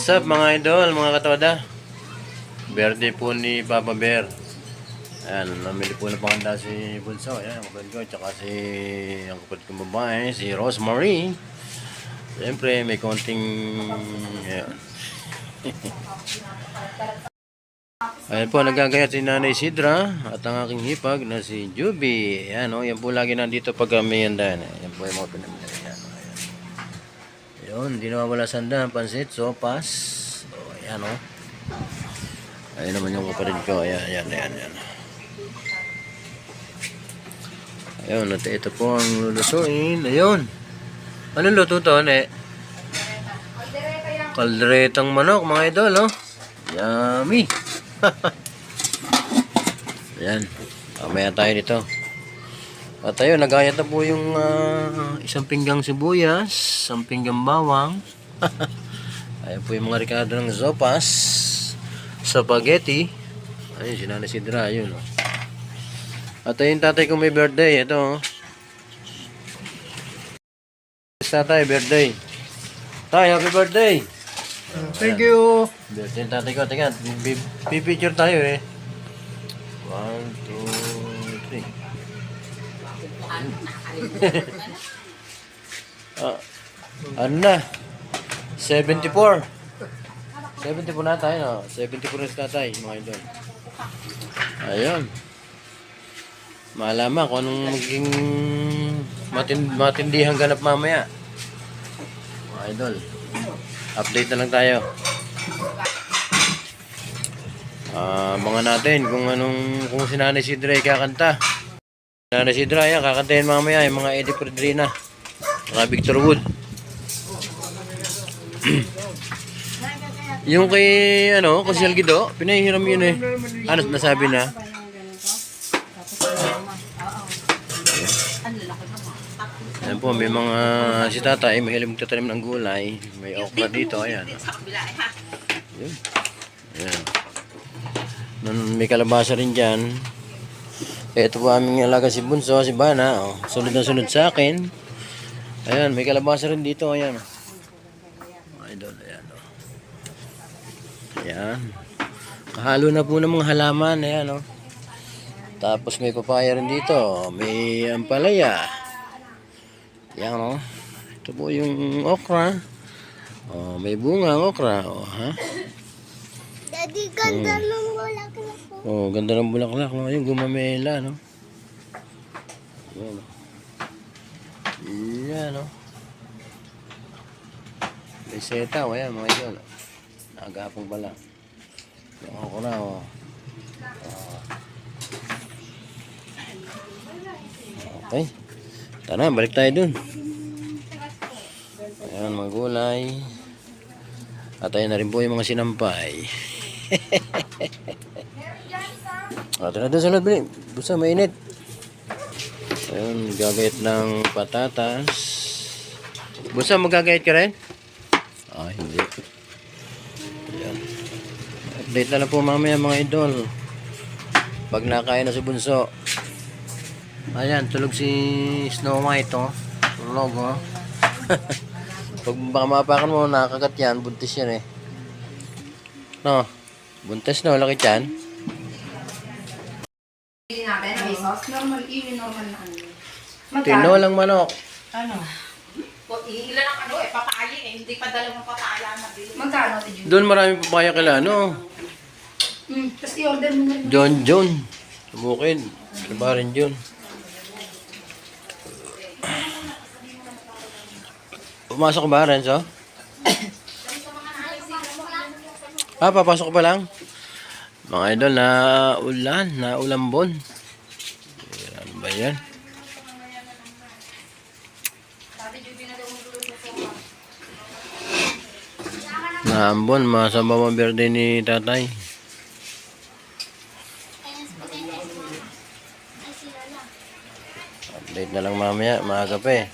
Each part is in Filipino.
What's up mga idol, mga katoda? Birthday po ni Papa Bear. Ayan, namili po ng panganda si Bunso. Ayan, ang kapatid ko. Tsaka si, ang kapatid kong babae, si Rosemary. Siyempre, may konting... Ayan. Ayan po, nagagayat si Nanay Sidra at ang aking hipag na si Juby. Ayan, oh, yan po lagi nandito pag may handahan. Ayan po yung mga pinamili. Ayan, oh, ayan. Yun, hindi nawawala sanda ng pansit, sopas. O, ayan o. Ayun naman yung kapatid ko. Ayan, ayan, ayan, ayan. Ayun, at ito po ang lulutuin. Ayun. Anong luto to, ne? Kalderetang manok, mga idol, no? Yummy. ayan. Mamaya tayo dito. At ayun, nagayat na po yung ah, isang pinggang sibuyas, isang pinggang bawang. ayun po yung mga ricado ng sopas, spaghetti. Ayun, si Nana Sidra, ayun. Oh. At ayun, tatay ko may birthday. Ito, oh. Tatay, birthday. Tay, happy birthday. Thank you. Birthday tatay ko. Tingnan, pipicture tayo eh. One, two, three. ah, ano na? 74. 74 na tayo, no? 74 na tatay, mga idol. Ayun. Malaman kung anong maging matin matindihang ganap mamaya. Mga idol. Update na lang tayo. Ah, mga natin kung anong kung si Nanay kakanta. Nanay Sidra yan, kakantahin mamaya yung mga Eddie Pedrina. Mga Victor Wood. yung kay ano, kay Salgido, pinahihiram yun eh. Ano nasabi na? Ayan po, may mga si tatay, mahilig magtatanim ng gulay. May okra dito, ayan. Ayan. May kalabasa rin dyan. Ito po aming alaga si Bunso, si Bana. Oh, sunod na sunod sa akin. Ayan, may kalabasa rin dito. Ayan. Idol, ayan. Oh. Ayan. Kahalo na po ng mga halaman. Ayan, oh. Tapos may papaya rin dito. May ampalaya. Ayan, oh. Ito po yung okra. Oh, may bunga ang okra. Oh, ha? Daddy, ganda ko. Oh, ganda ng bulaklak. No? Yung gumamela, no? Yan, no? No? May seta, o yan, mga idol. Nakagapong pala. Yung ako na, oh. Ah. Okay. Tara, balik tayo dun. Ayan, mga gulay. At ayun na rin po yung mga sinampay. At na doon sa loob. Busa, mainit. Ayun, gagayat ng patatas. Busa, magagayat ka rin? Ah, hindi. Ayan. Update na lang po mamaya mga idol. Pag nakain na si Bunso. Ayan, tulog si Snow White, oh. Tulog, oh. Pag baka mapakan mo, nakakagat yan, buntis yan eh. No, buntis na, laki yan. Normal, yung normal na ano. Tino lang manok. Ano? O, ilan ang ano eh, papaya eh. Hindi pa dalawang papaya na bilhin. Magkano ito, Jun? Doon marami papaya kila, no? Hmm, tapos i-order mo na rin. John John. Bukid. Iba rin John. Pumasok ba, Renzo? ah, papasok pa lang? Mga idol, na ulan, na ulambon. Ano ba yan? Naambon, masama ang birthday ni tatay. Update na lang mamaya, maaga pa eh.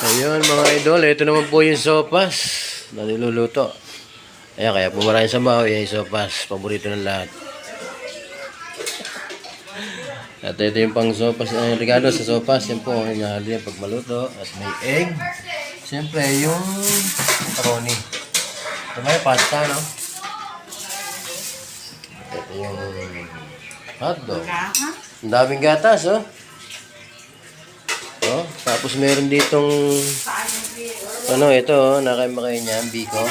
Ayun mga idol, ito naman po yung sopas na niluluto. Ayan, kaya po maraming sabaw, yung sopas, paborito ng lahat. At ito yung pang sopas, uh, regalo sa sopas, yan po, yung hali pag maluto. At may egg, Siyempre, yung macaroni. Ito yung pasta, no? Ito yung hotdog. Ang daming gatas, oh. Oh, tapos meron ditong ano ito, oh, nakain ba kayo niyan, biko.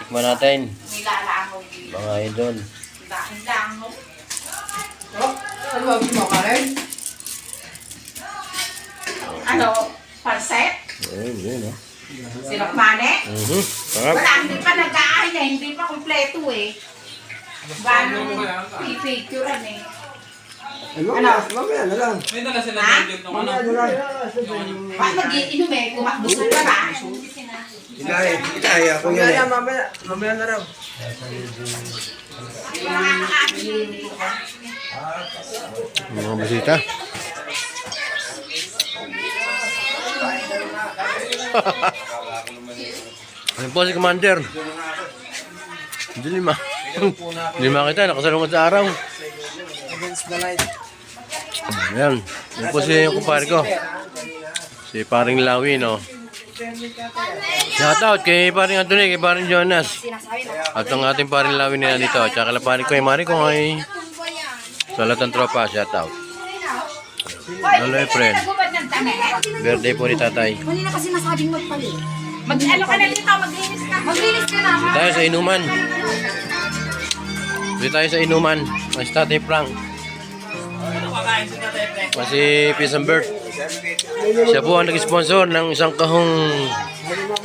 Tikman natin, mga idol. Dahil lang, no? Ano ba mo kain? Ano, panset? Ayun, yun, oh. Sinokmane? Mhm. Sarap. Wala, hindi pa nag-aahin eh. Hindi pa kompleto eh. Gano'ng pipicturean eh. Ano? Mamaya na lang. May dala sila ng joke ng ano. Mamaya na lang. Bakit mag-iinom eh? Kumakbusog ka ba? Ikaya, ikaya ako yan eh. Mamaya, mamaya na dito. Mga bisita. Ayun po si Commander. Hindi lima. Hindi makita, nakasalungan sa araw. Against the light. Ayan. Yun po si yung kumpare ko. Si paring Lawi, no? Shout out kay paring Anthony, kay paring Jonas. At ang ating paring Lawi nila dito. At saka la paring ko, mari ko ay sa lahat ng tropa, shout out. Ng damit. Birthday po ni tatay. Kanina kasi nasabing magpalit. Mag-ano ka na dito, maglinis ka. Maglinis ka na. Dito tayo sa inuman. Dito tayo sa inuman. Mas tatay Frank. Kasi Peace and Birth. Siya po ang nag-sponsor ng isang kahong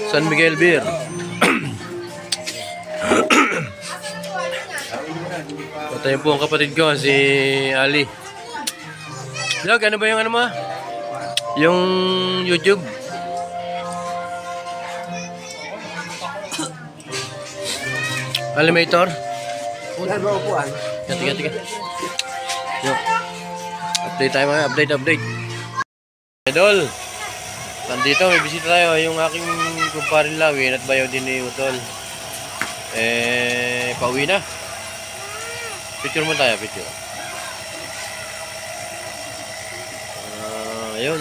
San Miguel Beer. Patayin po ang kapatid ko, si Ali. Log, ano ba yung ano mo? Yung YouTube? Animator? Saan ba upuan? Yo. Update tayo mga, update, update. Idol, nandito, may bisita tayo. Yung aking kumparin Lawin at bayaw din ni Utol. Eh, pauwi na. Picture mo tayo, picture. Ah, ayun.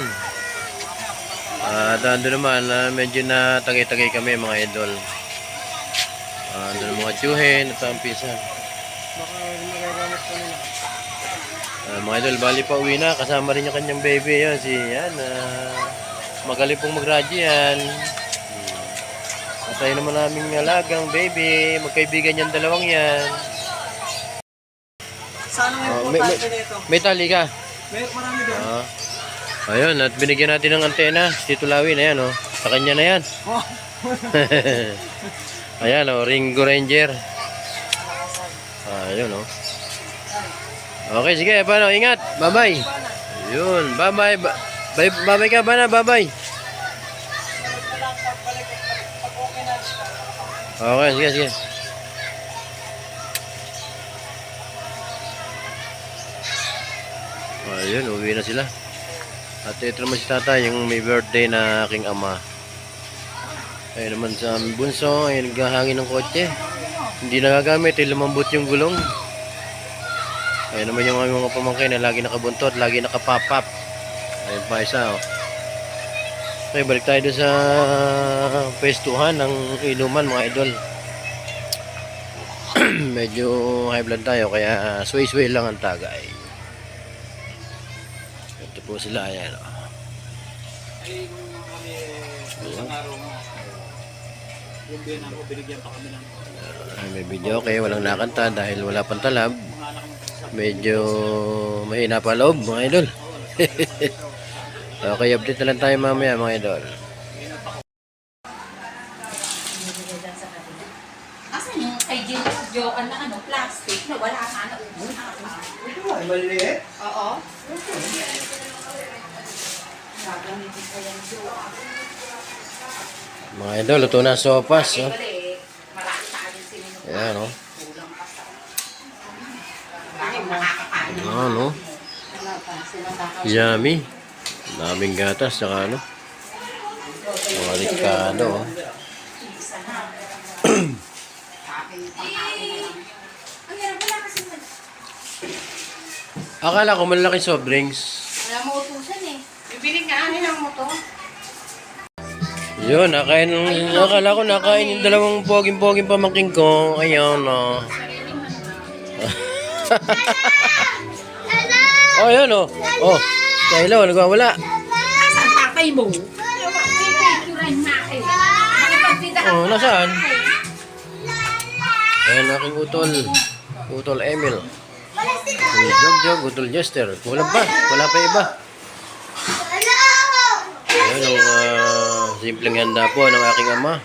Ah, uh, doon naman, ah, medyo na tagay-tagay kami mga idol. Ah, doon mga tiyuhin at ang pisa. Ah, mga idol, bali pa uwi na. Kasama rin yung kanyang baby. Yan, si yan. ah, magaling pong mag-radyo yan. Hmm. At tayo naman naming alagang baby. Magkaibigan yung dalawang yan. Saan ang Oh, may, may, importante nito? may tali ka. May marami doon. Ah. Ayun, at binigyan natin ng antena. Si Tito Lawin, ayan oh. Sa kanya na yan. ayan oh, Ringo Ranger. Ayun oh. Okay, sige, paano? Ingat. Bye-bye. Ayun, bye-bye. Ba- Bye, bye-bye ka, bana, bye-bye. Okay, sige, sige. Ayun, uwi na sila. At ito naman si tata, yung may birthday na aking ama. Ayun naman sa aming bunso, ayun naghahangin ng kotse. Hindi nagagamit, eh, lumambot yung gulong. Ayun naman yung aming mga pamangkin na lagi nakabuntot, lagi nakapapap. Ayun pa isa, oh. Okay, balik tayo sa pestuhan ng inuman, mga idol. Medyo high blood tayo, kaya sway-sway lang ang tagay. Ito po sila, ayan, oh. Ay, kung kami isang araw nga. Yung biyan ako, binigyan pa kami ng Ay, may video okay, walang nakanta dahil wala pang talab. Medyo mahina pa loob, mga idol. okay, update na lang tayo mamaya, mga idol. Asan yung kay Joan na ano, plastic na wala sana ubos na ako. Ito nga, maliliit. Oo. Gagamitin ko yan Joan. Mga idol, luto na sopas. Oh. Ayan, oh. Ayan, oh. Yummy. Daming gatas, saka ano. Mga ricado, oh. Akala ko malalaking soft drinks. Wala mo utusan eh. Bibili nga ano lang mo to. Yun, nakain, nakala ko nakain yung dalawang poging-poging pamangking ko. Ayun, no. oh, yun, oh. Oh, Kylo, nagwawala. Saan tatay mo? Oh, nasaan? Ayan, aking utol. Utol Emil. Si Jog Jog, utol Jester. Wala pa, wala pa iba. Simpleng handa po ng aking ama.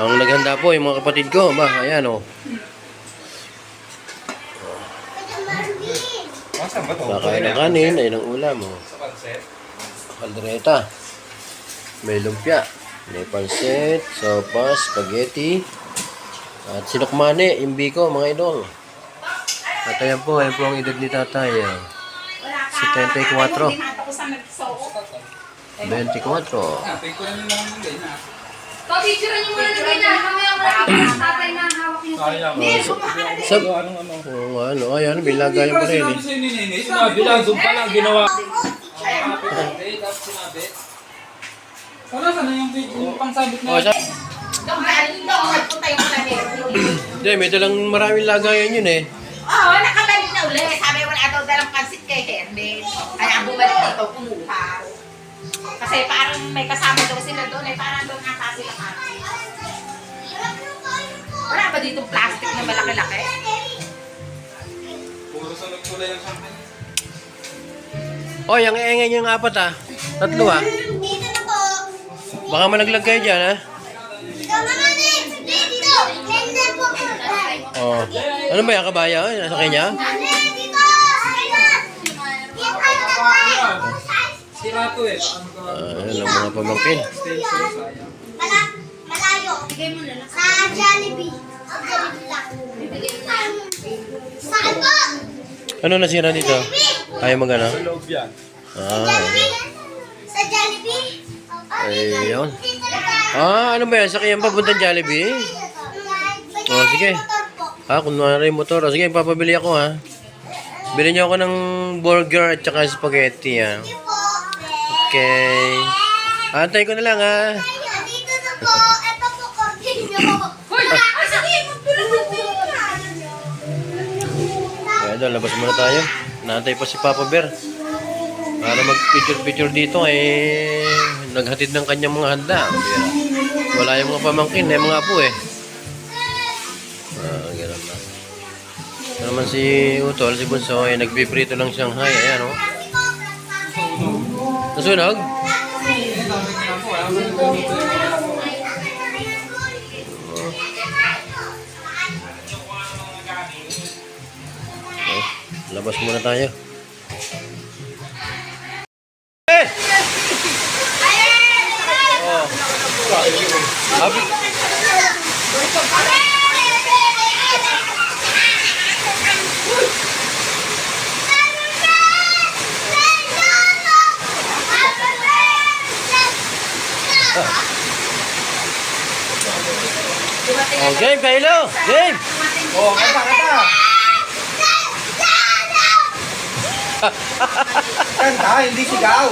Ang naghanda po yung mga kapatid ko. Oh. Ba, ayan o. Oh. Nakain ng kanin, ay ng ulam o. Oh. Kaldereta. May lumpia. May pansit, sopas, spaghetti. At sinukmane, imbi ko mga idol. At ayan po, ayan po ang edad ni tatay. Eh. 74. 24. Pay ko rin naman yung ganyan. Pag-picture niyo muna na ganyan. Mamaya wala ka tatay na hawak yung Sayang. Sab Anong ano? Oo nga, ano, ayan, bilagayan pa rin eh. Sinabi sa'yo ni Nene, sinabi lang, doon pa lang ginawa. Wala sana yung yung pangsabit na. Oh. Hindi, may dalang maraming lagayan yun eh. Oo, nakabalik na uli. Sabi wala daw dalang pansit kay Hermes. Kaya bumalik dito, kumuha. Kasi parang may kasama daw sila doon eh. Parang doon nga sila kami. Wala ba dito plastic na malaki-laki? Puro sa nagkulay ang champagne. Oh, yung iingay yung apat ah. Tatlo ah. Dito na po. Baka malaglag kayo dyan ah. Eh. Dito. Ganda po. Oh. Ano ba yung kabaya? Nasa kanya? Ate, dito. Dito kayo na po. Eh. Ah, ayan ang mga pamangkin. Mala, malayo. Sa Jollibee. Sa. Saan po? Ano nasira dito? Ayaw magana? Loob yan. Ah. Sa Jollibee? Ayun. Ah, ano ba yan? Sakyan pa puntang Jollibee? Oh, sige. Ah, kunwari motor. Oh, sige, papabili ako ha. Bili niyo ako ng burger at saka spaghetti ha. Okay. Antay ko na lang ha. Dito na po. Ito po, mo Kaya doon, labas muna tayo. Naantay pa si Papa Bear. Para mag-picture-picture dito eh naghatid ng kanyang mga handa. Wala yung mga pamangkin, eh mga apo eh. Ah, ganun lang. Ito naman si Utol, si Bunso, eh nagpiprito ng Shanghai. Ayan oh. Nasunog? Okay, labas muna tayo. Eh! Oh. Happy. Oh, game, Kylo! Game! Oh, kata, kata. Kanta, hindi sigaw.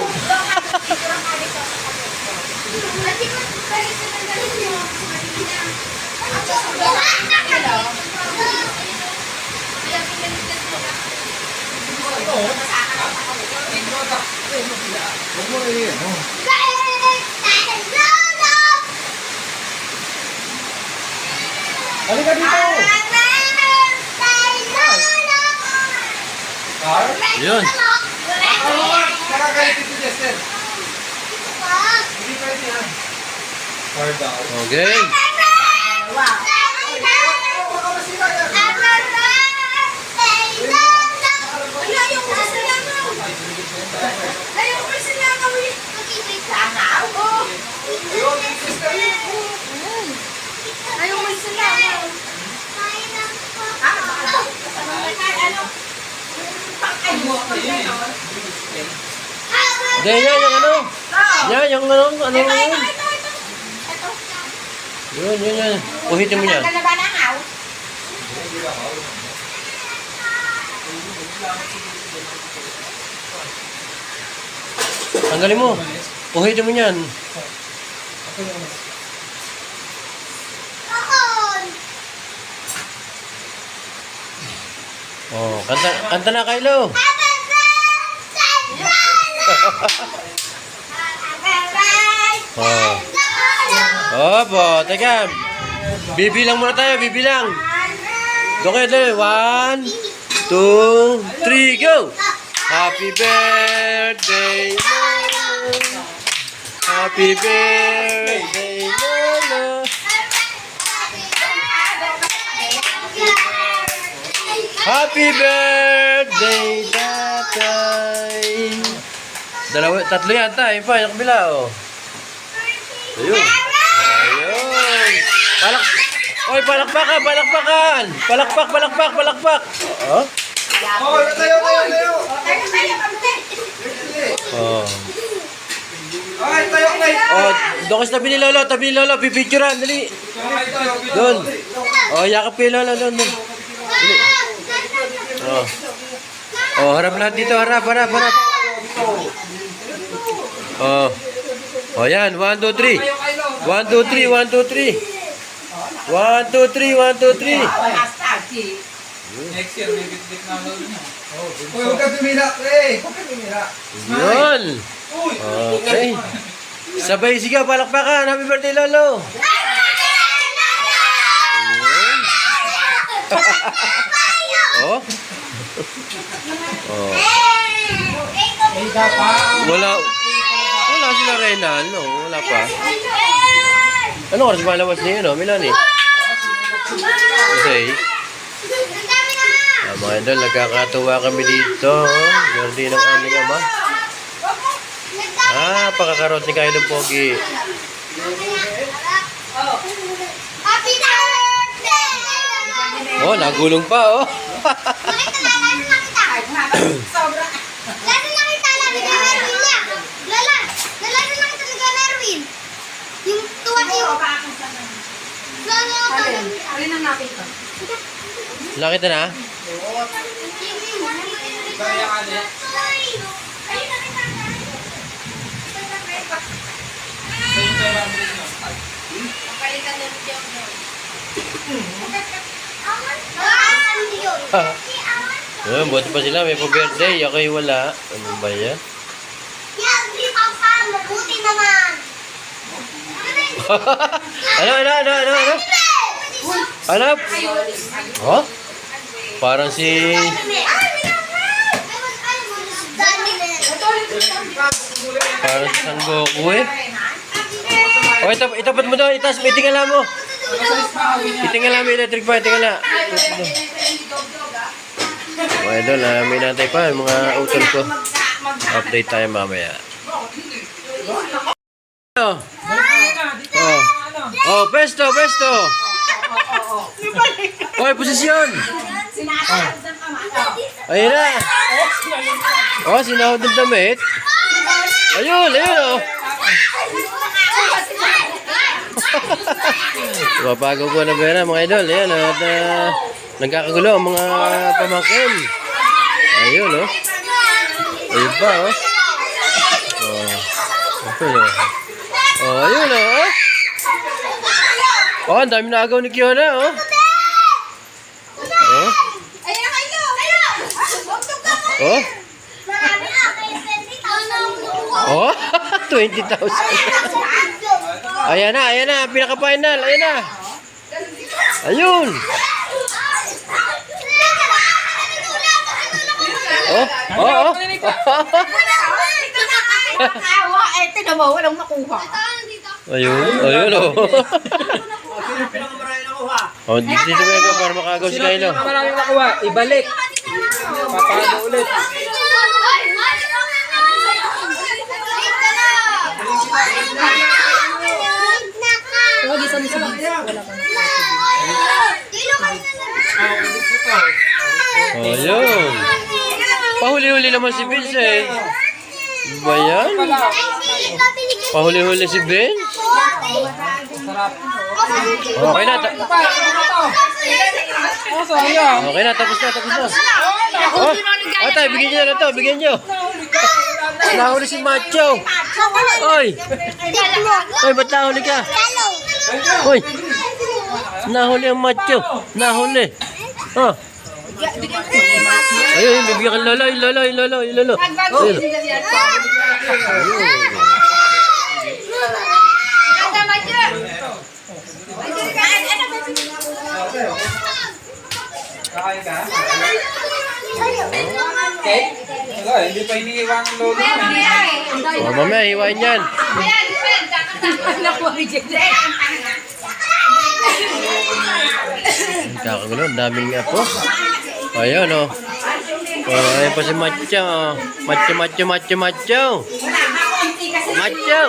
Huwag mo oh. Halika dito. Car? Yun. Nakakalit ito, Jester. Hindi pwede yan. Car daw. Oh, game. Ayaw mo sila. Hindi, yan, yung ano. Yan, yung ano, ano yun. Yun, yun, yan. Uhitin mo yan. Tanggalin mo. Uhitin mo yan. Oh, kanta, kanta na Kylo. Birthday! Oh. Opo, teka. Bibilang muna tayo, bibilang. Doon kayo doon. One, two, three, go! Happy birthday, Lolo. Happy birthday, Lolo. Happy birthday, tatay. Dalawa, tatlo yata. Yung pa, yung kabila, oh. Ayun. Ayun. Palak... Oy, palakpakan, palakpakan. Palakpak, palakpak, palakpak. Oh. Oh, tayo, tayo, tayo. Oh. Ay, tayo, tayo. Oh, sa tabi ni Lolo, tabi ni Lolo, pipicturean, dali. Doon. Oh, yakap kay Lolo, doon, doon. Dali. Oh. Oh, harap lahat dito, harap, harap, harap. Oh. Oh, yan, one, two, three. One, two, three, one, two, three. One, two, three, one, two, three. Hashtag, si. Next year, may bit-bit na lolo niya. Uy, huwag ka tumira, pre. Huwag ka tumira. Yun. Okay. Sabay sigaw, palakpakan. Happy birthday, Lolo. Oh. Oh. Wala. Wala sila Renan, no? Wala pa. Ano oras ba labas niyo, no? Milani. Okay. Ah, mga idol, nagkakatuwa kami dito. Birthday ng aming ama. Ah, pakakarot ni Kylo Pogi. Happy birthday! Oh, nagulong pa, oh. Alin ang nakita? Nakita na? Kaya ka din. Sa yung 500 nyo. Oh, buti pa sila, may pa-birthday. Ako yung wala. Ano ba yan? Naman. ano, ano, ano, ano, Ano? Oh? Parang si... Parang si San Goku eh. Oh, itap itapat mo doon. Itas, may tingala mo. Itingala mo, electric pa, tingala. Oh, idol, ah, may natay pa. Mga utol ko. Update tayo mamaya. Oh. Oh, pesto, pesto. Hoy, posisyon. Ayun na. Oh, sinahod ng damit. Ayun, ayun oh. Papago po na pera mga idol. Ayan, at uh, nagkakagulo ang mga pamangkin. Ayun oh. Ayun pa oh. Oh. Ayun oh. Oh, ayun oh. Oh, ang dami na agaw ni Kiona oh. Oh. Oh. Oh, 20,000. Ayan na, ayan na, pinaka-final, ayan na. Ayun. Oh, oh, oh. Awa, eh, walang. Ayun, ayun oh. Oh, dito dito ka para makagaw si Kylo. Maraming nakuha. Ibalik. Papago ulit. Huwag isa mo sa Wala pa. Oh, ayun. Pahuli-huli naman si Vince eh. Ba yan? Pahuli-huli si Vince? Okay na, okay na, tapos na, tapos na. Oh, oh tayo, bigyan nyo na to, bigyan nyo. Nahuli si Macho. Oy! Oy, ba't nahuli ka? Oy! Nahuli ang macho. Nahuli. Oh. Ayun, bibigyan ka lolo, lolo, lolo, lolo. Ayun. Kakain ka? Cake? Wala, hindi pa iniiwan ng lolo. Oh, mamaya, hiwain yan. Kakagulo, ang daming apo. Ayun, oh. Oh, pa si Macho. oh. Macho, macho, macho, macho. Macho.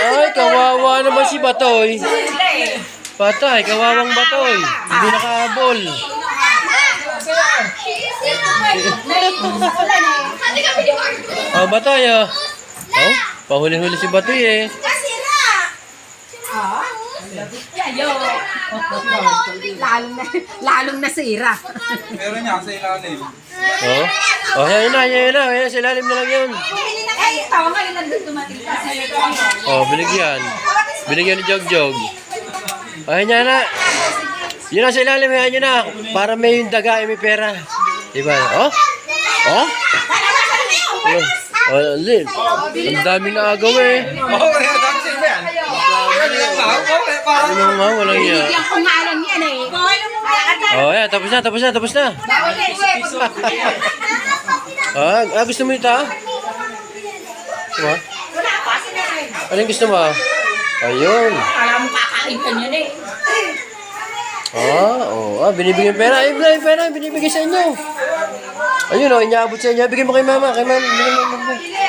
Ay, kawawa naman si Batoy. Patay, kawawang Batoy. Hindi nakahabol. Oh, Batoy, oh. Oh, pahuli-huli si Batoy, eh. Lalong na, lalong nasira. Meron niya sa ilalim. Oh. Oh, yan na, yan na. Yan, sa ilalim na lang yun. Eh, tawa nga yung nandun dumating kasi. Oh, binigyan. Binigyan ni Jog Jog. Ayun niya na. Yun na sa ilalim, yan yun na. Para may yung daga, eh, may pera. Diba? Oh? Oh? Oh, oh Lin. Ang daming naagaw eh. Oo, kaya dancing ba yan? Oo, parang Ano nga, walang iya. Bigyan ko nga lang yan eh. Oh, yan. Tapos na, tapos na, tapos na. Ah, ah gusto mo ito ah? Diba? Anong gusto mo? Ayun. Alam mo kakain ka niyan eh. Ah, oh, ah, binibigyan pera. Ay, ay, pera, binibigay sa inyo. Ayun, oh, inaabot sa inyo. Bigyan mo kay mama, kay mama. Bigyan mo, bigyan.